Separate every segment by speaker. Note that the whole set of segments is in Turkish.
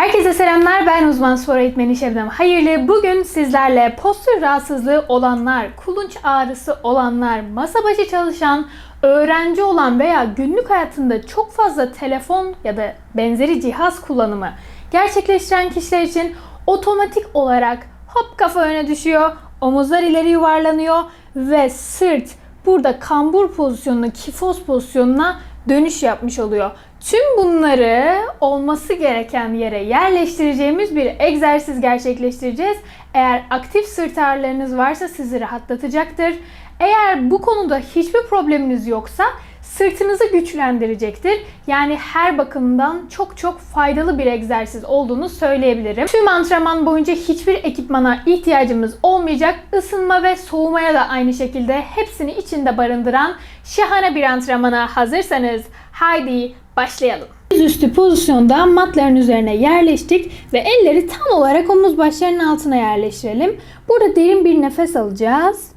Speaker 1: Herkese selamlar. Ben uzman spor eğitmeni Şebnem Hayırlı. Bugün sizlerle postür rahatsızlığı olanlar, kulunç ağrısı olanlar, masa başı çalışan, öğrenci olan veya günlük hayatında çok fazla telefon ya da benzeri cihaz kullanımı gerçekleştiren kişiler için otomatik olarak hop kafa öne düşüyor, omuzlar ileri yuvarlanıyor ve sırt burada kambur pozisyonuna, kifoz pozisyonuna dönüş yapmış oluyor. Tüm bunları olması gereken yere yerleştireceğimiz bir egzersiz gerçekleştireceğiz. Eğer aktif sırt ağrılarınız varsa sizi rahatlatacaktır. Eğer bu konuda hiçbir probleminiz yoksa sırtınızı güçlendirecektir. Yani her bakımdan çok çok faydalı bir egzersiz olduğunu söyleyebilirim. Tüm antrenman boyunca hiçbir ekipmana ihtiyacımız olmayacak. Isınma ve soğumaya da aynı şekilde hepsini içinde barındıran şahane bir antrenmana hazırsanız haydi başlayalım. Yüzüstü pozisyonda matların üzerine yerleştik ve elleri tam olarak omuz başlarının altına yerleştirelim. Burada derin bir nefes alacağız.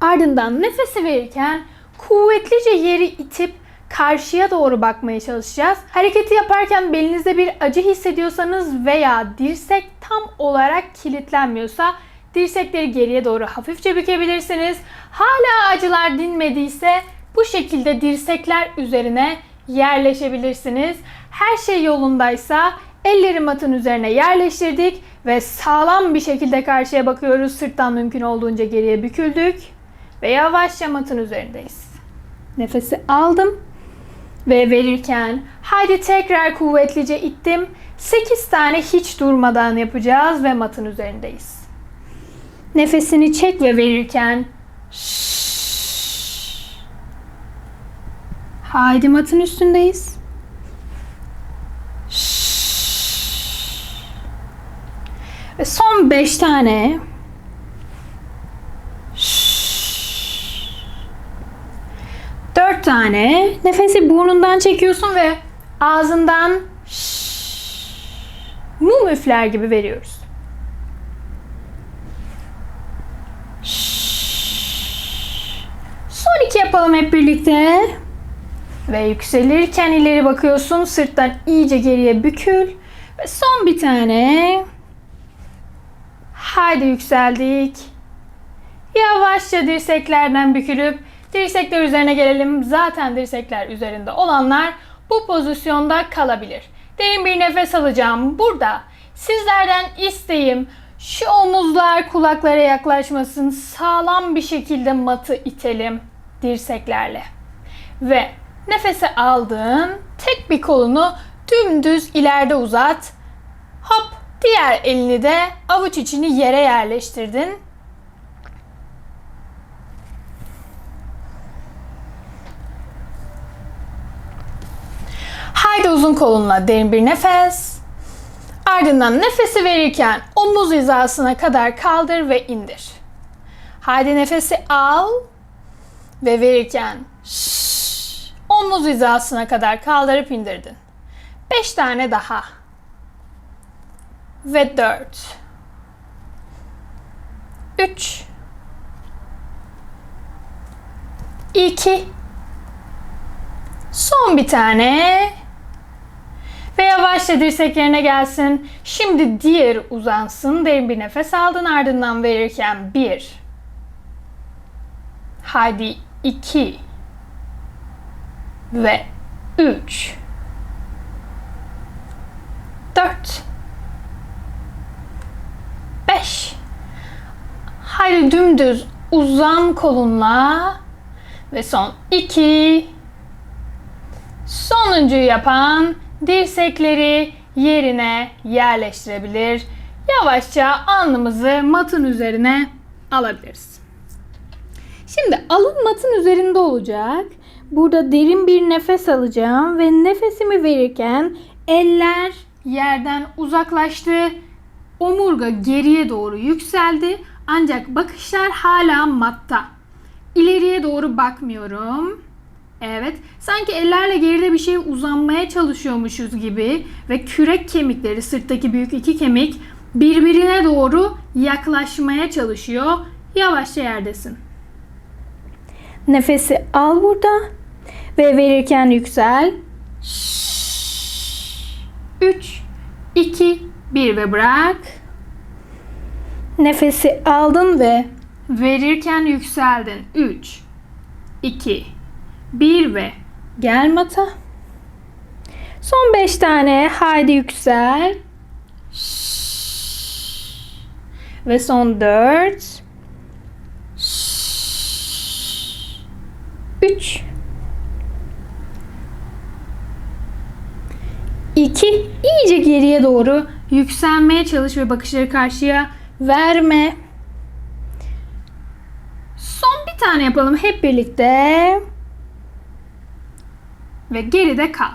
Speaker 1: Ardından nefesi verirken kuvvetlice yeri itip karşıya doğru bakmaya çalışacağız. Hareketi yaparken belinizde bir acı hissediyorsanız veya dirsek tam olarak kilitlenmiyorsa dirsekleri geriye doğru hafifçe bükebilirsiniz. Hala acılar dinmediyse bu şekilde dirsekler üzerine yerleşebilirsiniz. Her şey yolundaysa elleri matın üzerine yerleştirdik ve sağlam bir şekilde karşıya bakıyoruz. Sırttan mümkün olduğunca geriye büküldük ve yavaşça matın üzerindeyiz. Nefesi aldım ve verirken haydi tekrar kuvvetlice ittim. 8 tane hiç durmadan yapacağız ve matın üzerindeyiz. Nefesini çek ve verirken Haydi matın üstündeyiz. Ve son 5 tane. Dört tane. Nefesi burnundan çekiyorsun ve ağzından mum üfler gibi veriyoruz. Son iki yapalım hep birlikte. Ve yükselirken ileri bakıyorsun. Sırttan iyice geriye bükül. Ve son bir tane. Haydi yükseldik. Yavaşça dirseklerden bükülüp dirsekler üzerine gelelim. Zaten dirsekler üzerinde olanlar bu pozisyonda kalabilir. Derin bir nefes alacağım. Burada sizlerden isteğim şu omuzlar kulaklara yaklaşmasın. Sağlam bir şekilde matı itelim dirseklerle. Ve nefesi aldın. Tek bir kolunu dümdüz ileride uzat. Hop diğer elini de avuç içini yere yerleştirdin. Haydi uzun kolunla derin bir nefes. Ardından nefesi verirken omuz hizasına kadar kaldır ve indir. Haydi nefesi al ve verirken şşş, omuz hizasına kadar kaldırıp indirdin. 5 tane daha. Ve 4. 3 2 Son bir tane. Ve yavaşça dirsek yerine gelsin. Şimdi diğer uzansın. Derin bir nefes aldın ardından verirken bir. Hadi iki. Ve üç. Dört. Beş. Haydi dümdüz uzan kolunla. Ve son iki. Sonuncuyu yapan dirsekleri yerine yerleştirebilir. Yavaşça alnımızı matın üzerine alabiliriz. Şimdi alın matın üzerinde olacak. Burada derin bir nefes alacağım ve nefesimi verirken eller yerden uzaklaştı. Omurga geriye doğru yükseldi. Ancak bakışlar hala matta. İleriye doğru bakmıyorum. Evet. Sanki ellerle geride bir şey uzanmaya çalışıyormuşuz gibi ve kürek kemikleri, sırttaki büyük iki kemik birbirine doğru yaklaşmaya çalışıyor. Yavaşça yerdesin. Nefesi al burada ve verirken yüksel. 3 2, 1 ve bırak. Nefesi aldın ve verirken yükseldin. 3, 2, 1 ve gel mata. Son 5 tane. Haydi yüksel. Ve son 4. 3 2 iyice geriye doğru yükselmeye çalış ve bakışları karşıya verme. Son bir tane yapalım hep birlikte. Ve geride kal.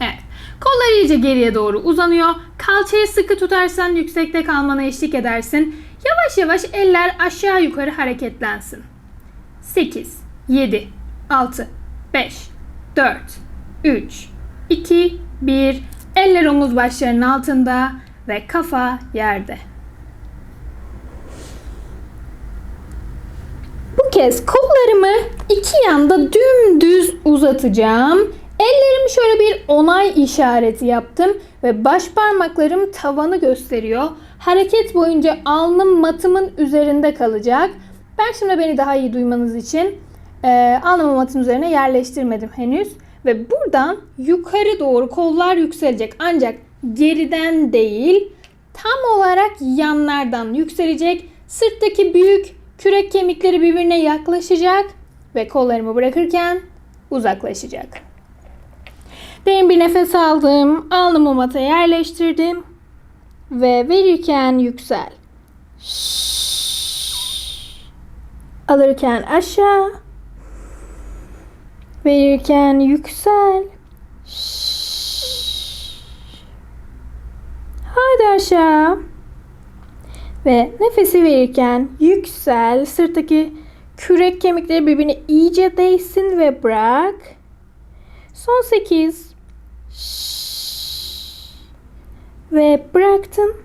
Speaker 1: Evet. Kollar iyice geriye doğru uzanıyor. Kalçayı sıkı tutarsan yüksekte kalmana eşlik edersin. Yavaş yavaş eller aşağı yukarı hareketlensin. 8, 7, 6, 5, 4, 3, 2, 1. Eller omuz başlarının altında ve kafa yerde. Bu kez kollarımı iki yanda dümdüz uzatacağım. Ellerimi şöyle bir onay işareti yaptım ve baş parmaklarım tavanı gösteriyor. Hareket boyunca alnım matımın üzerinde kalacak. Ben şimdi beni daha iyi duymanız için e, alnımı matın üzerine yerleştirmedim henüz. Ve buradan yukarı doğru kollar yükselecek. Ancak geriden değil tam olarak yanlardan yükselecek. Sırttaki büyük kürek kemikleri birbirine yaklaşacak ve kollarımı bırakırken uzaklaşacak. Derin bir nefes aldım. Alnımı mata yerleştirdim. Ve verirken yüksel. Alırken aşağı. Verirken yüksel. Haydi aşağı. Ve nefesi verirken yüksel. Sırttaki kürek kemikleri birbirine iyice değsin ve bırak. Son 8. Ve bıraktın.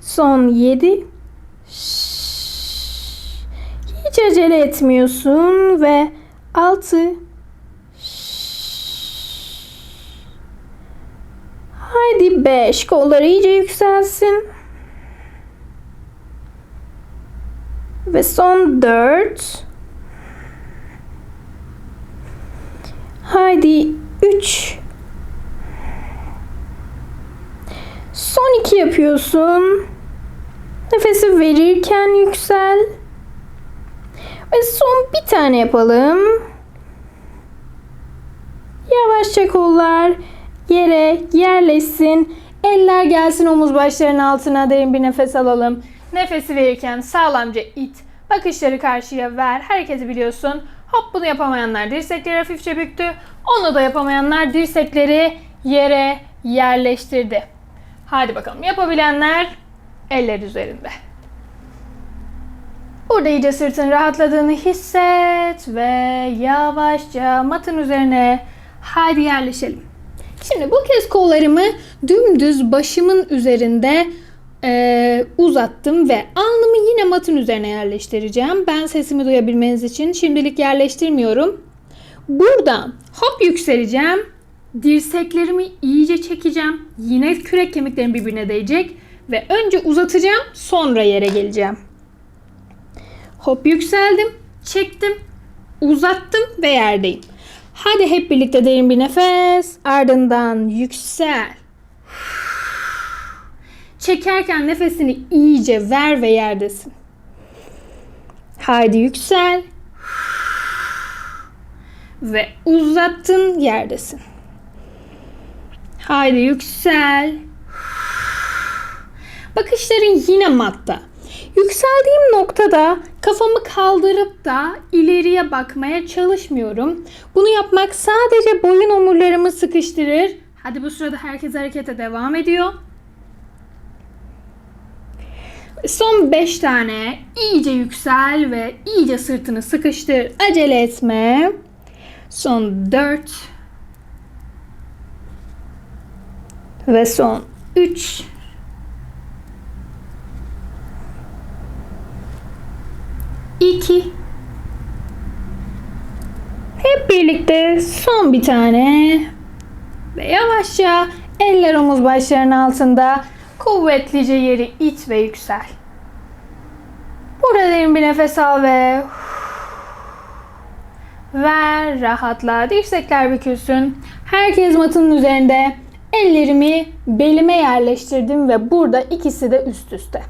Speaker 1: Son 7. Hiç acele etmiyorsun ve 6. Haydi 5. Kolları iyice yükselsin. Ve son 4. Haydi 3. Son 2 yapıyorsun. Nefesi verirken yüksel. Ve son bir tane yapalım. Yavaşça kollar yere yerleşsin. Eller gelsin omuz başlarının altına. Derin bir nefes alalım. Nefesi verirken sağlamca it. Bakışları karşıya ver. Hareketi biliyorsun. Hop bunu yapamayanlar dirsekleri hafifçe büktü. Onu da yapamayanlar dirsekleri yere yerleştirdi. Hadi bakalım yapabilenler eller üzerinde. Burada iyice sırtın rahatladığını hisset ve yavaşça matın üzerine hadi yerleşelim. Şimdi bu kez kollarımı dümdüz başımın üzerinde e, uzattım ve alnımı yine matın üzerine yerleştireceğim. Ben sesimi duyabilmeniz için şimdilik yerleştirmiyorum. Buradan hop yükseleceğim. Dirseklerimi iyice çekeceğim. Yine kürek kemiklerim birbirine değecek. Ve önce uzatacağım sonra yere geleceğim. Hop yükseldim, çektim, uzattım ve yerdeyim. Hadi hep birlikte derin bir nefes. Ardından yüksel. Çekerken nefesini iyice ver ve yerdesin. Haydi yüksel. Ve uzattın yerdesin. Haydi yüksel. Bakışların yine matta. Yükseldiğim noktada kafamı kaldırıp da ileriye bakmaya çalışmıyorum. Bunu yapmak sadece boyun omurlarımı sıkıştırır. Hadi bu sırada herkes harekete devam ediyor. Son 5 tane iyice yüksel ve iyice sırtını sıkıştır. Acele etme. Son 4 ve son 3 2 Hep birlikte son bir tane ve yavaşça Eller omuz başlarının altında. Kuvvetlice yeri it ve yüksel. Burada derin bir nefes al ve ver, rahatla. Dirsekler bükülsün. Herkes matının üzerinde. Ellerimi belime yerleştirdim ve burada ikisi de üst üste.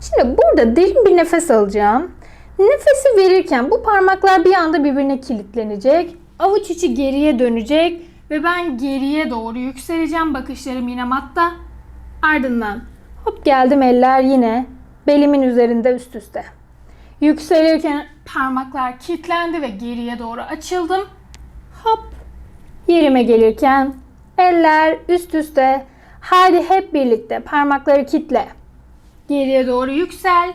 Speaker 1: Şimdi burada derin bir nefes alacağım. Nefesi verirken bu parmaklar bir anda birbirine kilitlenecek. Avuç içi geriye dönecek ve ben geriye doğru yükseleceğim. Bakışlarım yine matta. Ardından hop geldim eller yine belimin üzerinde üst üste. Yükselirken parmaklar kilitlendi ve geriye doğru açıldım. Hop yerime gelirken eller üst üste. Hadi hep birlikte parmakları kitle. Geriye doğru yüksel.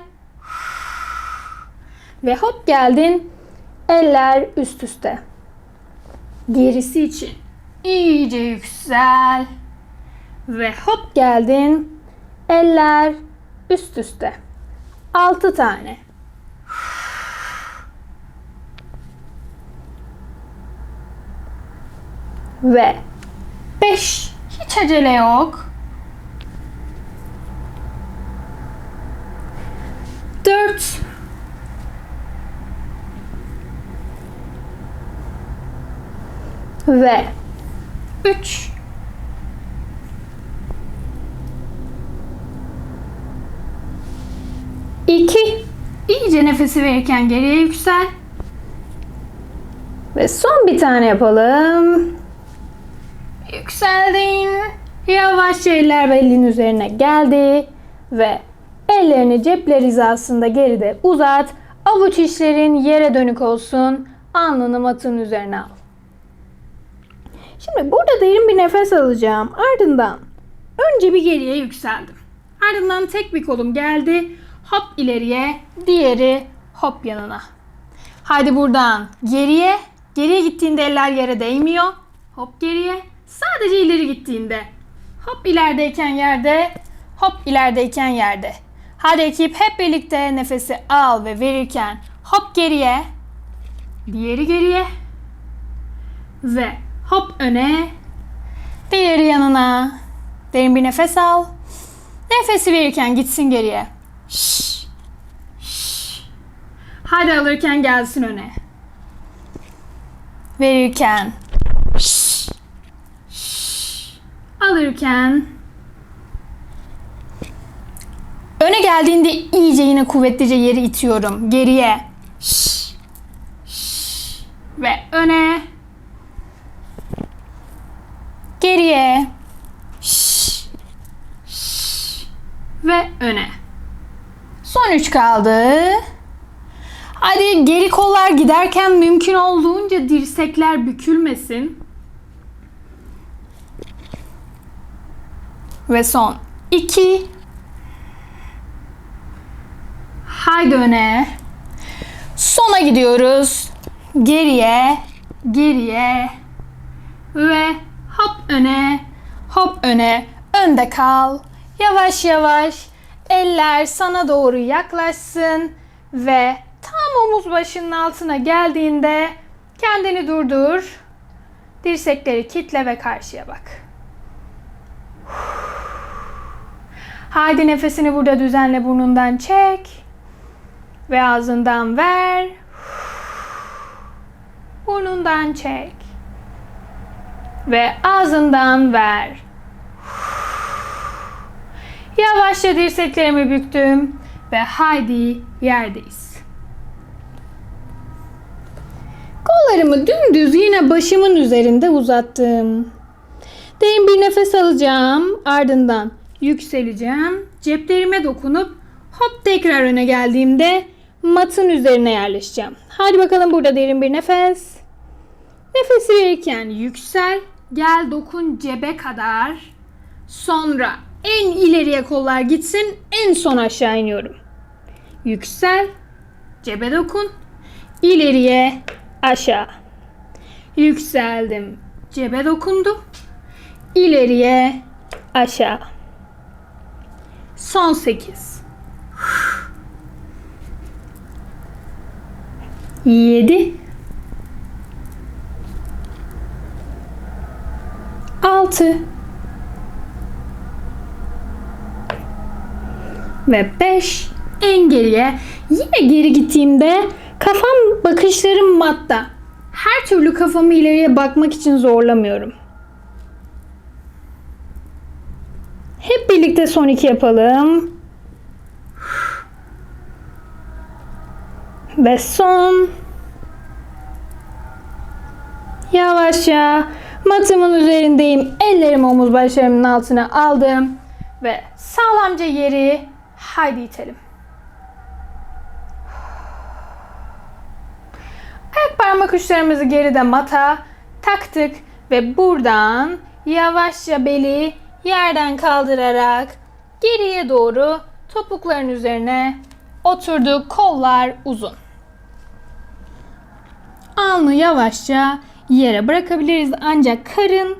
Speaker 1: Ve hop geldin. Eller üst üste. Gerisi için iyice yüksel. Ve hop geldin. Eller üst üste. 6 tane. Ve 5. Hiç acele yok. 4 ve 3 2 İyice nefesi verirken geriye yüksel. Ve son bir tane yapalım. Yükseldin. Yavaşça eller belin üzerine geldi ve ellerini cepler hizasında geride uzat. Avuç içlerin yere dönük olsun. Alnını matın üzerine al. Şimdi burada derin bir nefes alacağım. Ardından önce bir geriye yükseldim. Ardından tek bir kolum geldi. Hop ileriye, diğeri hop yanına. Haydi buradan geriye. Geriye gittiğinde eller yere değmiyor. Hop geriye. Sadece ileri gittiğinde. Hop ilerideyken yerde, hop ilerideyken yerde. Hadi ekip hep birlikte nefesi al ve verirken hop geriye, diğeri geriye ve hop öne, diğeri yanına. Derin bir nefes al. Nefesi verirken gitsin geriye. Şş, şş. Hadi alırken gelsin öne. Verirken. Şş, şş. Alırken. Öne geldiğinde iyice yine kuvvetlice yeri itiyorum. Geriye. Şş, şş. Ve öne. Geriye. Şş, şş. Ve öne. Son üç kaldı. Hadi geri kollar giderken mümkün olduğunca dirsekler bükülmesin. Ve son iki. Haydi öne. Sona gidiyoruz. Geriye, geriye ve hop öne, hop öne. Önde kal. Yavaş yavaş eller sana doğru yaklaşsın ve tam omuz başının altına geldiğinde kendini durdur. Dirsekleri kitle ve karşıya bak. Haydi nefesini burada düzenle burnundan çek. Ve ağzından ver. Burnundan çek. Ve ağzından ver. Yavaşça dirseklerimi büktüm ve haydi yerdeyiz. Kollarımı dümdüz yine başımın üzerinde uzattım. Derin bir nefes alacağım. Ardından yükseleceğim. Ceplerime dokunup hop tekrar öne geldiğimde matın üzerine yerleşeceğim. Hadi bakalım burada derin bir nefes. Nefesi verirken yüksel. Gel dokun cebe kadar. Sonra en ileriye kollar gitsin. En son aşağı iniyorum. Yüksel. Cebe dokun. İleriye aşağı. Yükseldim. Cebe dokundum. İleriye aşağı. Son 8. 7 6 ve 5 en geriye. Yine geri gittiğimde kafam bakışlarım matta. Her türlü kafamı ileriye bakmak için zorlamıyorum. Hep birlikte son iki yapalım. Ve son. Yavaşça matımın üzerindeyim. Ellerimi omuz başlarımın altına aldım. Ve sağlamca yeri haydi itelim. Ayak parmak uçlarımızı geride mata taktık ve buradan yavaşça beli yerden kaldırarak geriye doğru topukların üzerine oturduk. Kollar uzun. Alnı yavaşça yere bırakabiliriz ancak karın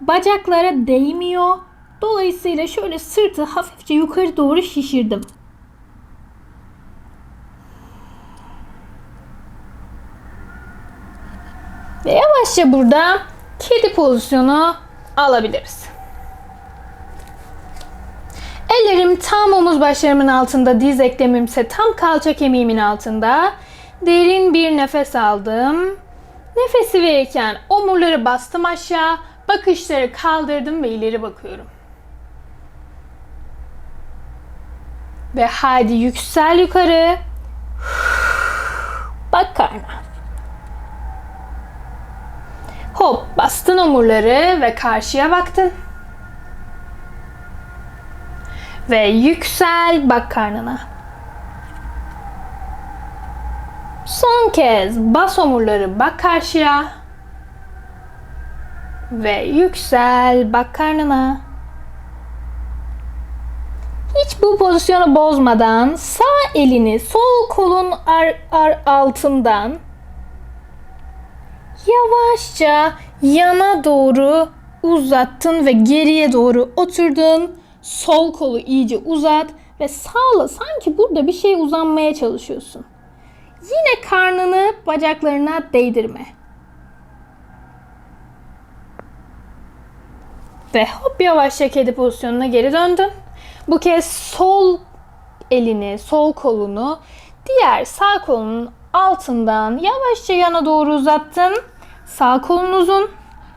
Speaker 1: bacaklara değmiyor. Dolayısıyla şöyle sırtı hafifçe yukarı doğru şişirdim. Ve yavaşça burada kedi pozisyonu alabiliriz. Ellerim tam omuz başlarımın altında, diz eklemim ise tam kalça kemiğimin altında. Derin bir nefes aldım. Nefesi verirken omurları bastım aşağı, bakışları kaldırdım ve ileri bakıyorum. Ve hadi yüksel yukarı. Bak karna. Hop bastın omurları ve karşıya baktın. Ve yüksel bak karnına. Son kez bas omurları bak karşıya. Ve yüksel bak karnına. Hiç bu pozisyonu bozmadan sağ elini sol kolun ar, ar altından yavaşça yana doğru uzattın ve geriye doğru oturdun. Sol kolu iyice uzat ve sağla sanki burada bir şey uzanmaya çalışıyorsun. Yine karnını bacaklarına değdirme. Ve hop yavaşça kedi pozisyonuna geri döndün. Bu kez sol elini, sol kolunu diğer sağ kolunun altından yavaşça yana doğru uzattın. Sağ kolun uzun,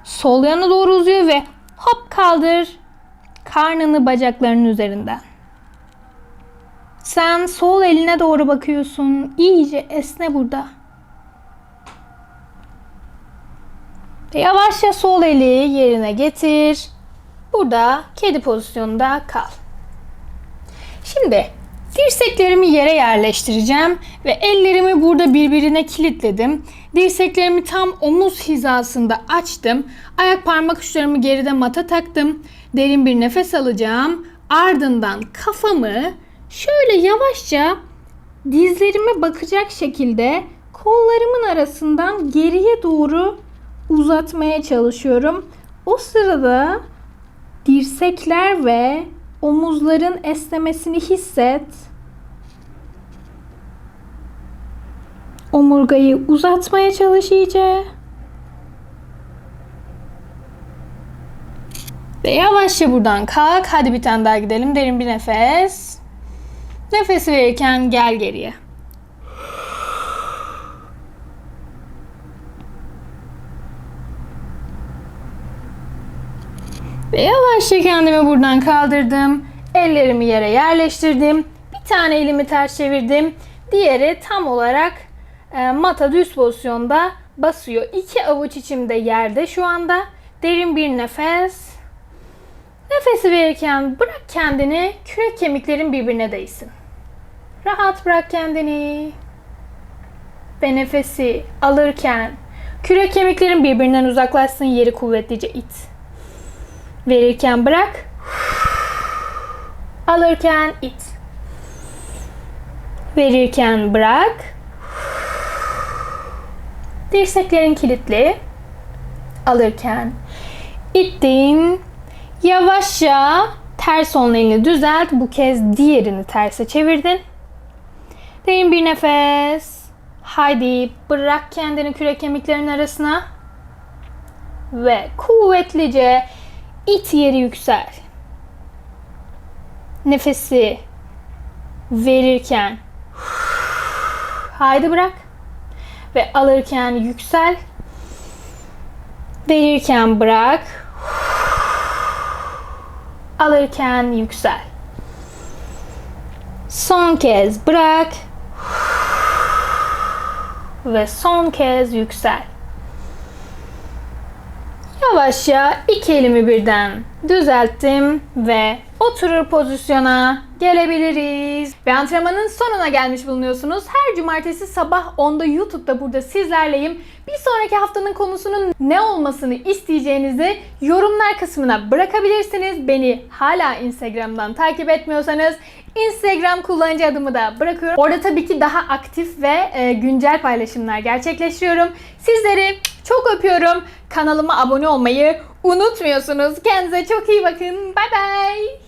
Speaker 1: sol yana doğru uzuyor ve hop kaldır karnını bacaklarının üzerinden. Sen sol eline doğru bakıyorsun. İyice esne burada. Yavaşça sol eli yerine getir. Burada kedi pozisyonunda kal. Şimdi dirseklerimi yere yerleştireceğim ve ellerimi burada birbirine kilitledim. Dirseklerimi tam omuz hizasında açtım. Ayak parmak uçlarımı geride mata taktım. Derin bir nefes alacağım. Ardından kafamı şöyle yavaşça dizlerime bakacak şekilde kollarımın arasından geriye doğru uzatmaya çalışıyorum. O sırada dirsekler ve omuzların esnemesini hisset. Omurgayı uzatmaya çalış iyice. Ve yavaşça buradan kalk. Hadi bir tane daha gidelim. Derin bir nefes. Nefesi verirken gel geriye. Ve yavaşça kendimi buradan kaldırdım. Ellerimi yere yerleştirdim. Bir tane elimi ters çevirdim. Diğeri tam olarak e, mata düz pozisyonda basıyor. İki avuç içimde yerde şu anda. Derin bir nefes. Nefesi verirken bırak kendini kürek kemiklerin birbirine değsin. Rahat bırak kendini. Ve nefesi alırken kürek kemiklerin birbirinden uzaklaşsın yeri kuvvetlice it. Verirken bırak. Alırken it. Verirken bırak. Dirseklerin kilitli. Alırken ittin. Yavaşça ters onun elini düzelt. Bu kez diğerini terse çevirdin. Derin bir nefes. Haydi bırak kendini kürek kemiklerin arasına. Ve kuvvetlice it yeri yüksel. Nefesi verirken haydi bırak ve alırken yüksel. Verirken bırak. Alırken yüksel. Son kez bırak. Ve son kez yüksel. Yavaşça iki elimi birden düzelttim ve oturur pozisyona gelebiliriz. Ve antrenmanın sonuna gelmiş bulunuyorsunuz. Her cumartesi sabah 10'da YouTube'da burada sizlerleyim. Bir sonraki haftanın konusunun ne olmasını isteyeceğinizi yorumlar kısmına bırakabilirsiniz. Beni hala Instagram'dan takip etmiyorsanız Instagram kullanıcı adımı da bırakıyorum. Orada tabii ki daha aktif ve e, güncel paylaşımlar gerçekleştiriyorum. Sizleri çok öpüyorum. Kanalıma abone olmayı unutmuyorsunuz. Kendinize çok iyi bakın. Bay bay.